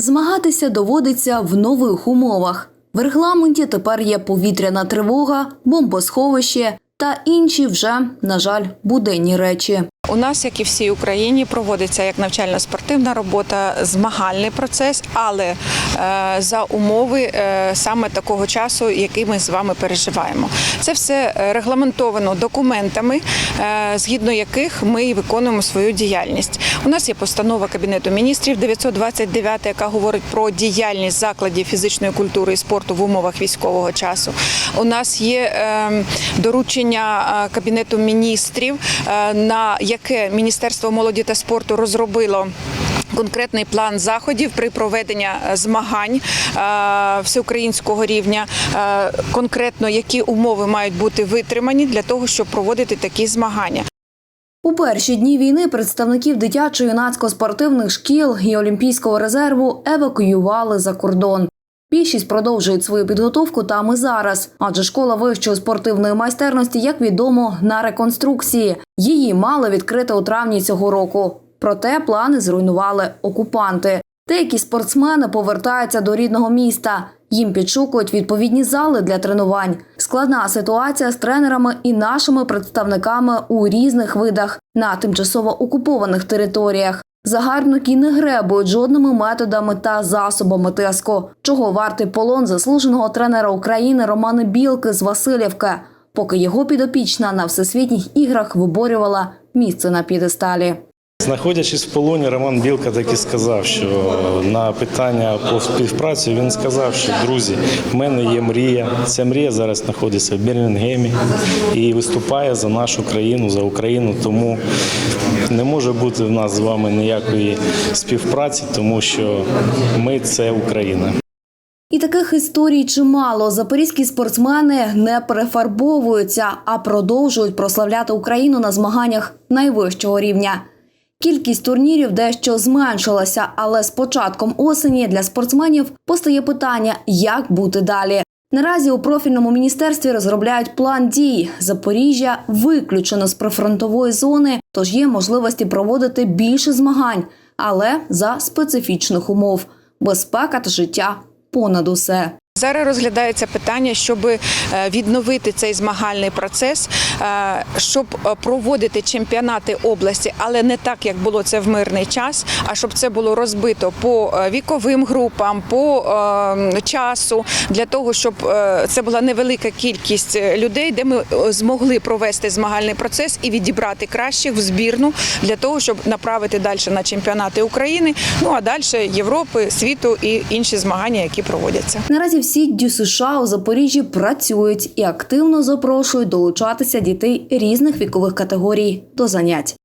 Змагатися доводиться в нових умовах. В регламенті тепер є повітряна тривога, бомбосховище та інші вже, на жаль, буденні речі. У нас, як і всій Україні, проводиться як навчально-спортивна робота, змагальний процес, але е, за умови е, саме такого часу, який ми з вами переживаємо. Це все е, регламентовано документами, згідно яких ми виконуємо свою діяльність. У нас є постанова Кабінету міністрів 929, яка говорить про діяльність закладів фізичної культури і спорту в умовах військового часу. У нас є е, доручення Кабінету міністрів, на яке Міністерство молоді та спорту розробило. Конкретний план заходів при проведенні е, змагань е, всеукраїнського рівня, е, конкретно які умови мають бути витримані для того, щоб проводити такі змагання. У перші дні війни представників дитячо-юнацько-спортивних шкіл і Олімпійського резерву евакуювали за кордон. Більшість продовжують свою підготовку там і зараз, адже школа вищої спортивної майстерності, як відомо, на реконструкції. Її мали відкрити у травні цього року. Проте плани зруйнували окупанти. Деякі спортсмени повертаються до рідного міста. Їм підшукують відповідні зали для тренувань. Складна ситуація з тренерами і нашими представниками у різних видах на тимчасово окупованих територіях. Загарбники не гребують жодними методами та засобами тиску, чого вартий полон заслуженого тренера України Романа Білки з Васильівки, поки його підопічна на всесвітніх іграх виборювала місце на п'єдесталі. Знаходячись в полоні, Роман Білка так і сказав, що на питання по співпраці він сказав, що друзі, в мене є мрія. Ця мрія зараз знаходиться в Бірмінгемі і виступає за нашу країну, за Україну. Тому не може бути в нас з вами ніякої співпраці, тому що ми це Україна. І таких історій чимало. Запорізькі спортсмени не перефарбовуються, а продовжують прославляти Україну на змаганнях найвищого рівня. Кількість турнірів дещо зменшилася, але з початком осені для спортсменів постає питання, як бути далі. Наразі у профільному міністерстві розробляють план дій. Запоріжжя виключено з прифронтової зони, тож є можливості проводити більше змагань, але за специфічних умов. Безпека та життя понад усе. Зараз розглядається питання, щоб е, відновити цей змагальний процес, е, щоб е, проводити чемпіонати області, але не так, як було це в мирний час, а щоб це було розбито по віковим групам, по часу, для того, щоб це була невелика кількість людей, де ми змогли провести змагальний процес і відібрати кращих в збірну для того, щоб направити далі на чемпіонати України, ну а далі Європи, світу і інші змагання, які проводяться. Наразі всі дю США у Запоріжжі працюють і активно запрошують долучатися дітей різних вікових категорій до занять.